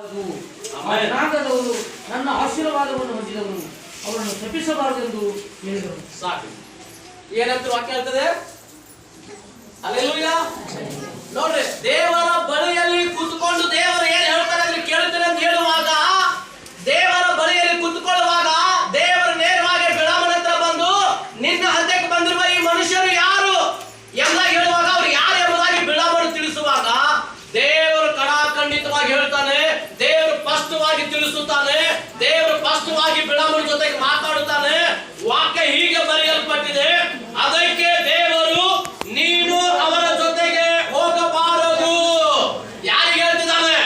ಆ ನನ್ನ ಆಶೀರ್ವಾದವನ್ನು ಹೊಂದಿದವನು. ಅವರನ್ನು ಶಪಿಸಬಾರದೆಂದು ಹೇಳಿದರು ಸಾಕು. ಏನಂತ ವಾಕ್ಯ ಹೇಳ್ತದೆ? ಅಲ್ಲೆಲ್ಲ ನೋಡ್ರಿ ದೇವರ ಬಳಿಯಲ್ಲಿ ಕೂತ್ಕೊಂಡು ದೇವರು ಏನ್ ಹೇಳ್ತಾರೆ ಅಂದ್ರೆ ಕೇಳ್ತಾರೆ ಅಂತ ಹೇಳುವಾಗ ದೇವರ ಬಳಿಯಲ್ಲಿ ಕೂತ್ಕೊಳ್ಳುವಾಗ ದೇವರ ನೇರವಾಗಿ ಬಿಳಾಮನ ಹತ್ರ ಬಂದು ನಿನ್ನ ಹದ್ಯಕ್ಕೆ ಬಂದಿರುವ ಈ ಮನುಷ್ಯರು ಯಾರು ಎಲ್ಲ ಹೇಳುವಾಗ ಅವ್ರು ಯಾರು ಎಂಬುದಾಗಿ ಬಿಳಾಮನು ತಿಳಿಸುವಾಗ ದೇವರು ಕಡಾಖಂಡಿತವಾಗಿ ಹೇಳ್ತಾನೆ ದೇವರು ಸ್ಪಷ್ಟವಾಗಿ ತಿಳಿಸುತ್ತಾನೆ ದೇವರು ಸ್ಪಷ್ಟವಾಗಿ ಬಿಳಾಮನ ಜೊತೆಗೆ ಮಾತಾಡುತ್ತಾನೆ ವಾಕ್ಯ ಹೀಗೆ ಬರೆಯಲ್ಪಟ್ಟಿದೆ ಅದಕ್ಕೆ ದೇವರು ನೀನು ಅವರ ಜೊತೆಗೆ ಹೋಗಬಾರದು ಯಾರಿಗೆ ಹೇಳ್ತಿದ್ದಾನೆ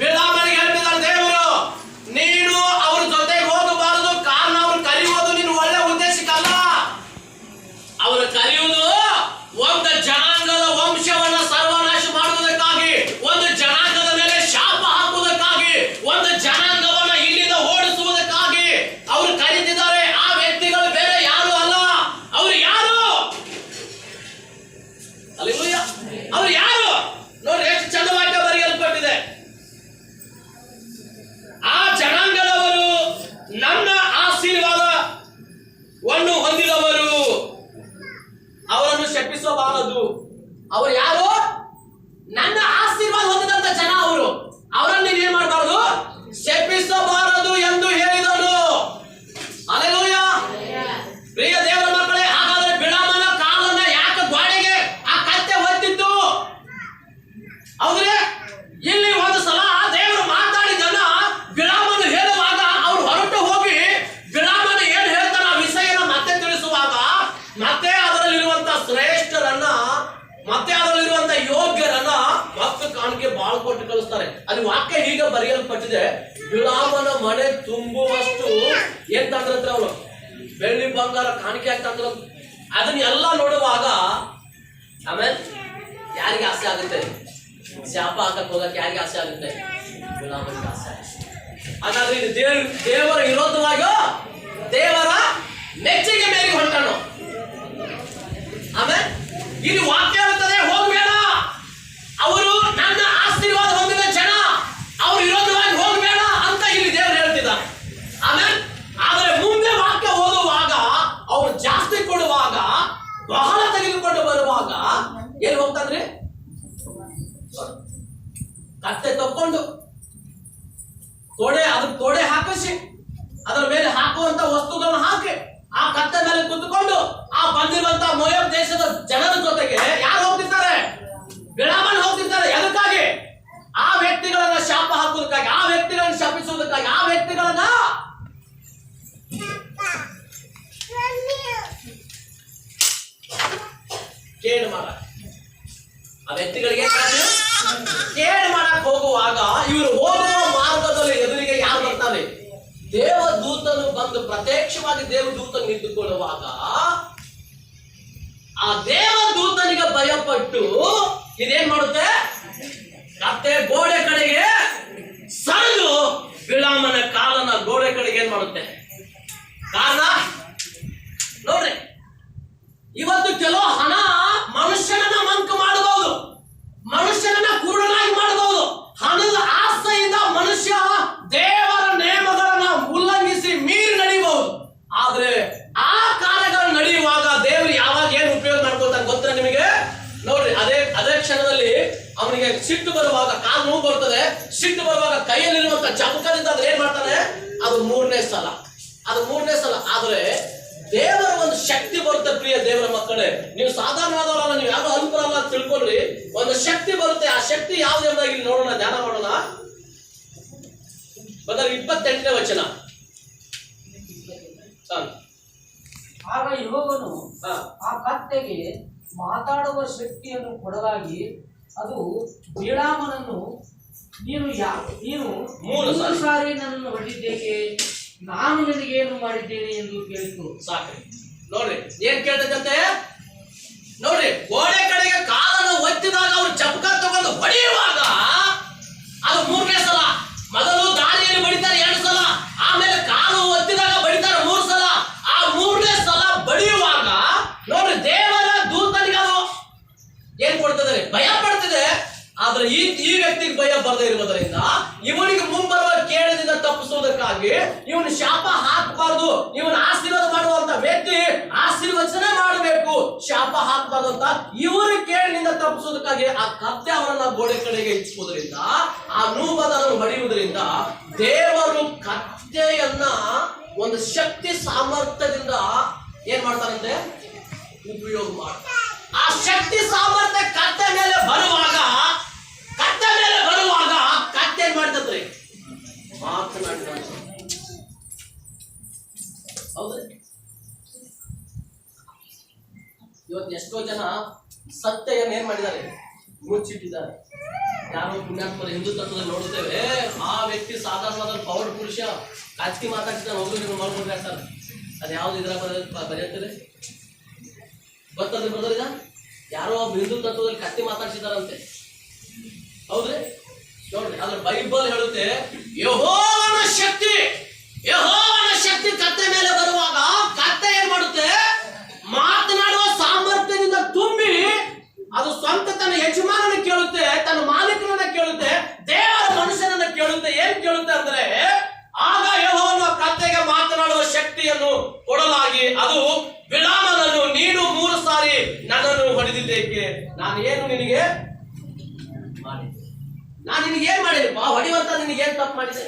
ಬಿಳಾಮನಿಗೆ ಹೇಳ್ತಿದ್ದಾನೆ ದೇವರು ನೀನು ಅವ್ರ ಜೊತೆಗೆ ಹೋಗಬಾರದು ಕಾರಣ ಅವ್ರು ಕರೆಯುವುದು ನೀನು ಒಳ್ಳೆ ಉದ್ದೇಶಕ್ಕಲ್ಲ ಅವರು ಕರೆಯುವುದು ಒಂದು ಜನಾಂಗದ ವಂಶವನ್ನ ಸರ್ವನಾಶ ಮಾಡುವುದಕ್ಕಾಗಿ ಒಂದು ಜನಾಂಗದ ಮೇಲೆ ಶಾಪ ಹಾಕುವುದಕ್ಕಾಗಿ ಒಂದು ಜನಾಂಗವನ್ನ ಇಲ್ಲಿಂದ ಓಡಿಸುವುದಕ್ಕಾಗಿ ಅವರು ಕರೀತಿದ್ದಾರೆ ಆ ವ್ಯಕ್ತಿಗಳು ಬೇರೆ ಯಾರು ಅಲ್ಲ ಅವರು ಯಾರು ಅಲ್ಲಿಯ ಅವರು ಯಾರು ನೋಡ್ರಿ ಎಷ್ಟು ಚಂದವಾಗಿ ಬರೆಯಲ್ಪಟ್ಟಿದೆ ಆ ಜನಾಂಗದವರು ನನ್ನ ಆಶೀರ್ವಾದವನ್ನು ಹೊಂದಿದವರು ಅವರನ್ನು ಶಪಿಸಬಾರದು ಅವರು ಯಾರು ನನ್ನ ಆಶೀರ್ವಾದ ಹೊಂದಿದಂತ ಜನ ಅವರು ಅವರನ್ನು ನೀನ್ ಏನ್ ಮಾಡಬಾರದು ಶಪಿಸಬಾರದು ಎಂದು ಹೇಳಿದನು ಅಲೆಲೂಯ ಪ್ರಿಯ ದೇವರ ಮಕ್ಕಳೇ ಹಾಗಾದ್ರೆ ಬಿಳಾಮನ ಕಾಲನ್ನ ಯಾಕೆ ಗೋಡೆಗೆ ಆ ಕತ್ತೆ ಒತ್ತಿತ್ತು ಹೌದ್ರಿ ಇಲ್ಲಿ ಒಂದು ಸಲ ದೇವರು ಮಾತಾಡಿದನ ಬಿಳಾಮನು ಹೇಳುವಾಗ ಅವ್ರು ಹೊರಟು ಹೋಗಿ ಬಿಳಾಮನು ಏನ್ ಹೇಳ್ತಾನ ಆ ವಿಷಯನ ಮತ್ತೆ ತಿಳಿಸುವಾಗ ಮತ್ತೆ ಅದರಲ್ಲಿರುವಂತ ಶ್ರೇಷ್ಠರನ್ನ ಮತ್ತೆ ಅದರಲ್ಲಿರುವಂತ ಯೋಗ್ಯರನ್ನ ಭಕ್ತ ಕಾಣಿಕೆ ಬಾಳ್ ಕೊಟ್ಟು ಕಳಿಸ್ತಾರೆ. ಅಲ್ಲಿ ವಾಕ್ಯ ಹೀಗೆ ಬರೆಯಲ್ಪಟ್ಟಿದೆ ಬಿಳಾಮನ ಮನೆ ತುಂಬುವಷ್ಟು ಏನ್ ತಂದ್ರಂದ್ರೆ ಅವರು, ಬೆಳ್ಳಿ ಬಂಗಾರ ಕಾಣಿಕೆ ಆಗ್ತಂದ್ರ ಅದನ್ನ ಎಲ್ಲ ನೋಡುವಾಗ, ಆಮೇಲೆ ಯಾರಿಗೆ ಆಸೆ ಆಗುತ್ತೆ? ಶಾಪ ಹಾಕಕ್ ಹೋಗಕ್ಕೆ ಯಾರಿಗೆ ಆಸೆ ಆಗುತ್ತೆ? ಗುಲಾಮನಿಗೆ ಆಸೆ ಆಗುತ್ತೆ. ಹಾಗಾದ್ರೆ ಇದು ದೇವ, ದೇವರ ವಿರೋಧವಾಗಿಯೋ, ದೇವರ ಮೆಚ್ಚುಗೆ ಮೇಲೆ ಹೊಂಟನು ಆಮೇಲೆ, ಇಲ್ಲಿ ವಾಕ್ಯ ಹೇಳ್ತದೆ ಹೋಗ್ಬೇಡ ಅವರು ನನ್ನ ಆಶೀರ್ವಾದ ಹೊಂದಿದ ಜನ ಅವ್ರ ವಿರೋಧವಾಗಿ ಹೋಗ್ಬೇಡ ಅಂತ ಇಲ್ಲಿ ದೇವರು ಹೇಳ್ತಿದ್ದಾರೆ ಆಮೇಲೆ ಆದರೆ ಮುಂದೆ ವಾಕ್ಯ ಓದುವಾಗ ಅವ್ರು ಜಾಸ್ತಿ ಕೊಡುವಾಗ ಬಹಳ ತೆಗೆದುಕೊಂಡು ಬರುವಾಗ ಎಲ್ಲಿ ಹೋಗ್ತಾನ್ರಿ ಕತ್ತೆ ತಕ್ಕೊಂಡು ತೊಡೆ ಅದಕ್ಕೆ ತೊಡೆ ಹಾಕಿಸಿ ಅದರ ಮೇಲೆ ಹಾಕುವಂತ ವಸ್ತುಗಳನ್ನು ಹಾಕಿ ಆ ಕತ್ತೆ ಮೇಲೆ ಕುತ್ಕೊಂಡು ಆ ಬಂದಿರುವಂತ ಮೊಯಬ್ ದೇಶದ ಜನರ ಜೊತೆಗೆ ಯಾರು ಹೋಗ್ತಿರ್ತಾರೆ ಬಿಳಾಮನ್ ಹೋಗ್ತಿರ್ತಾರೆ ಎದಕ್ಕಾಗಿ ಆ ವ್ಯಕ್ತಿಗಳನ್ನ ಶಾಪ ಹಾಕುವುದಕ್ಕಾಗಿ ಆ ವ್ಯಕ್ತಿಗಳನ್ನ ಶಪಿಸುವುದಕ್ಕಾಗಿ ಆ ವ್ಯಕ್ತಿಗಳನ್ನ ಕೇಳು ಮಾಡ. ಆ ವ್ಯಕ್ತಿಗಳಿಗೆ? ಕೇಳು ಮಾಡಕ್ ಹೋಗುವಾಗ ಇವರು ಹೋಗುವ ಮಾರ್ಗದಲ್ಲಿ ಎದುರಿಗೆ ಯಾರು ಬರ್ತಾರೆ? ದೇವದೂತನು ಬಂದು ಪ್ರತ್ಯಕ್ಷವಾಗಿ ದೇವದೂತನು ನಿಂತುಕೊಳ್ಳುವಾಗ ಆ ದೇವದೂತನಿಗೆ ಭಯಪಟ್ಟು ಇದೇನ್ ಮಾಡುತ್ತೆ? ಕತ್ತೆ ಗೋಡೆ ಕಡೆಗೆ ಸರಿದು ಬಿಳಾಮನ ಕಾಲನ ಗೋಡೆ ಕಡೆಗೆ ಏನ್ ಮಾಡುತ್ತೆ? ಕಾರಣ? ನೋಡ್ರಿ. ಇವತ್ತು ಕೆಲವು ಹಣ ಮನುಷ್ಯನನ್ನ ಮಂಕು ಮಾಡಬಹುದು ಮನುಷ್ಯನನ್ನ ಕುರುಡನಾಗಿ ಮಾಡಬಹುದು ಹಣದ ಆಸೆಯಿಂದ ಮನುಷ್ಯ ದೇವರ ನೇಮಗಳನ್ನ ಉಲ್ಲಂಘಿಸಿ ಮೀರಿ ನಡೆಯಬಹುದು ಆದ್ರೆ ಆ ಕಾರ್ಯಗಳು ನಡೆಯುವಾಗ ದೇವರು ಯಾವಾಗ ಏನು ಉಪಯೋಗ ಮಾಡ್ಕೊಳ್ತಾನೆ ಗೊತ್ತಾ ನಿಮಗೆ ನೋಡ್ರಿ ಅದೇ ಅದೇ ಕ್ಷಣದಲ್ಲಿ ಅವನಿಗೆ ಸಿಟ್ಟು ಬರುವಾಗ ಕಾಲು ನೋವು ಬರ್ತದೆ. ಸಿಟ್ಟು ಬರುವಾಗ ಕೈಯಲ್ಲಿರುವಂತ ಚಮಕದಿಂದ ಅದ್ರ ಏನ್ ಮಾಡ್ತಾನೆ? ಅದು ಮೂರನೇ ಸಲ. ಅದು ಮೂರನೇ ಸಲ. ಆದ್ರೆ ದೇವರ ಒಂದು ಶಕ್ತಿ ಬರುತ್ತೆ ಪ್ರಿಯ ದೇವರ ಮಕ್ಕಳೇ. ನೀವು ಸಾಧಾರಣವಾದವರಲ್ಲ ನೀವು ಯಾರು ಅನುಕೂಲ ಅಂತ ತಿಳ್ಕೊಳ್ರಿ ಒಂದು ಶಕ್ತಿ ಬರುತ್ತೆ. ಆ ಶಕ್ತಿ ಯಾವ್ದು ಎಂಬುದಾಗಿ ನೋಡೋಣ ಧ್ಯಾನ ಮಾಡೋಣ. ಬದಲ ಇಪ್ಪತ್ತೆಂಟನೇ ವಚನ. ಆಗ ಯೋಗನು. ಆ ಕತ್ತೆಗೆ ಮಾತಾಡುವ ಶಕ್ತಿಯನ್ನು ಕೊಡಲಾಗಿ ಅದು ಬಿಳಾಮನನ್ನು ನೀನು ಯಾ ನೀನು ಮೂರು ಸಾರಿ. ನನ್ನನ್ನು ಹೊಡೆದಿದ್ದೇಕೆ ನಾನು ನಿನಗೆ ಏನು ಮಾಡಿದ್ದೇನೆ ಎಂದು ಕೇಳಿತು. ಸಾಕ್ರಿ ನೋಡ್ರಿ ಏನ್ ಕೇಳ್ತಕ್ಕಂತೆ ನೋಡ್ರಿ ಗೋಡೆ ಕಡೆಗೆ ಕಾಲನ್ನು ಒತ್ತಿದಾಗ ಅವ್ರು ಚಪಕ ತಗೊಂಡು ಹೊಡೆಯುವಾಗ ಅದು ಮೂರನೇ ಸಲ ಮೊದಲು ಗಾಳಿಯಲ್ಲಿ ಬಡಿತಾರೆ ಎರಡು ಸಲ ಆಮೇಲೆ ಕಾಲು ಒತ್ತಿದಾಗ ಬಡಿತಾರೆ ಮೂರು ಸಲ ಆ ಮೂರನೇ ಸಲ ಬಡಿಯುವಾಗ ನೋಡ್ರಿ ದೇವರ ದೂತನಿಗೆ ಅದು ಏನ್ ಕೊಡ್ತದೆ ಭಯ ಪಡ್ತಿದೆ ಈ ಈ ವ್ಯಕ್ತಿಗೆ ಭಯ ಬರದೇ ಇರುವುದರಿಂದ ಇವನಿಗೆ ಮುಂಬರುವ ಕೇಳದಿಂದ ತಪ್ಪಿಸುವುದಕ್ಕಾಗಿ ಇವನು ಶಾಪ ಹಾಕಬಾರದು, ಇವನ್ ಆಶೀರ್ವಾದ ಮಾಡುವಂತ ವ್ಯಕ್ತಿ ಆಶೀರ್ವಚನೆ ಮಾಡಬೇಕು. ಶಾಪ ಹಾಕಬಾರ್ದು ಅಂತ ಇವರು ಕೇಳಿನಿಂದ ತಪ್ಪಿಸುವುದಕ್ಕಾಗಿ ಆ ಕತ್ತೆ ಅವನನ್ನ ಗೋಡೆ ಕಡೆಗೆ ಆ ನೂಬದನ್ನು ಹೊಡೆಯುವುದರಿಂದ ದೇವರು ಕತ್ತೆಯನ್ನ ಒಂದು ಶಕ್ತಿ ಸಾಮರ್ಥ್ಯದಿಂದ ಏನ್ ಮಾಡ್ತಾರಂತೆ? ಉಪಯೋಗ ಮಾಡ್ತಾರೆ. ಆ ಶಕ್ತಿ ಸಾಮರ್ಥ್ಯ ಹೌದ್ರಿ ಇವತ್ತು ಎಷ್ಟೋ ಜನ ಸತ್ಯವನ್ನು ಏನ್ ಮಾಡಿದ್ದಾರೆ? ಮುಚ್ಚಿಟ್ಟಿದ್ದಾರೆ. ಯಾರು ಪುಣ್ಯಾತ್ಮರ ಹಿಂದೂ ತತ್ವದಲ್ಲಿ ನೋಡುತ್ತೇವೆ ಆ ವ್ಯಕ್ತಿ ಸಾಧಾರಣವಾದ ಪೌರ ಪುರುಷ ಕಾಚಿ ಮಾತಾಡ್ತಿದ್ದಾನೆ ಹೋಗಿ ನೀವು ಮಾಡ್ಕೊಂಡ್ರೆ ಅದ್ ಅದು ಯಾವ್ದು ಇದ್ರ ಬರೆಯುತ್ತದೆ ಗೊತ್ತದ ಬ್ರದರ್ ಯಾರೋ ಒಬ್ಬ ಹಿಂದೂ ತತ್ವದಲ್ಲಿ ಕತ್ತಿ ಮಾತಾಡ್ಸಿದಾರಂತೆ ಹೌದ್ರಿ? ನೋಡ್ರಿ ಆದ್ರೆ ಬೈಬಲ್ ಹೇಳುತ್ತೆ ಯಹೋವನ ಶಕ್ತಿ ಯಹೋವನ ಶಕ್ತಿ ಕತ್ತೆ ಮೇಲೆ ಬರುವಾಗ ಕತ್ತೆ ಏನ್ ಮಾಡುತ್ತೆ ಮಾತನಾಡುವ ಸಾಮರ್ಥ್ಯದಿಂದ ತುಂಬಿ ಅದು ಸ್ವಂತ ತನ್ನ ಯಜಮಾನನ ಕೇಳುತ್ತೆ, ತನ್ನ ಮಾಲೀಕನನ್ನ ಕೇಳುತ್ತೆ, ದೇವರ ಮನುಷ್ಯನನ್ನ ಕೇಳುತ್ತೆ, ಏನ್ ಕೇಳುತ್ತೆ ಅಂದ್ರೆ, ಆಗ ಯಹೋವನು ಕತ್ತೆಗೆ ಮಾತನಾಡುವ ಶಕ್ತಿಯನ್ನು ಕೊಡಲಾಗಿ ಅದು ಬಿಳಾಮನನ್ನು ನೀನು ಮೂರು ಸಾರಿ ನನ್ನನ್ನು ಹೊಡೆದಿದ್ದೇಕೆ? ನಾನು ಏನು ನಿನಗೆ ಮಾಡಿದ್ದೆ? ನಾನು ನಿನಗೆ ಏನ್ ಮಾಡಿದೆಪ್ಪ ಹೊಡಿವಂತ ನಿನಗೆ ಏನ್ ತಪ್ಪು ಮಾಡಿದೆ?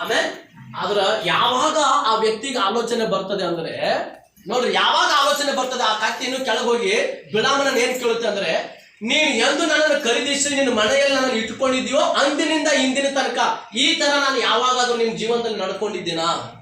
ಆಮೇಲೆ ಆದ್ರ ಯಾವಾಗ ಆ ವ್ಯಕ್ತಿಗೆ ಆಲೋಚನೆ ಬರ್ತದೆ ಅಂದ್ರೆ, ನೋಡ್ರಿ, ಯಾವಾಗ ಆಲೋಚನೆ ಬರ್ತದೆ ಕೆಳಗೋಗಿ ಬಿಳಾಮನ ಏನ್ ಕೇಳುತ್ತೆ ಅಂದ್ರೆ, ನೀನು ಎಂದು ನನ್ನನ್ನು ಖರೀದಿಸಿ ನಿನ್ನ ಮನೆಯಲ್ಲಿ ನನ್ನ ಇಟ್ಕೊಂಡಿದ್ಯೋ ಅಂದಿನಿಂದ ಇಂದಿನ ತನಕ ಈ ತರ ನಾನು ಯಾವಾಗಾದ್ರೂ ನಿನ್ ಜೀವನದಲ್ಲಿ ನಡ್ಕೊಂಡಿದ್ದೀನಾ?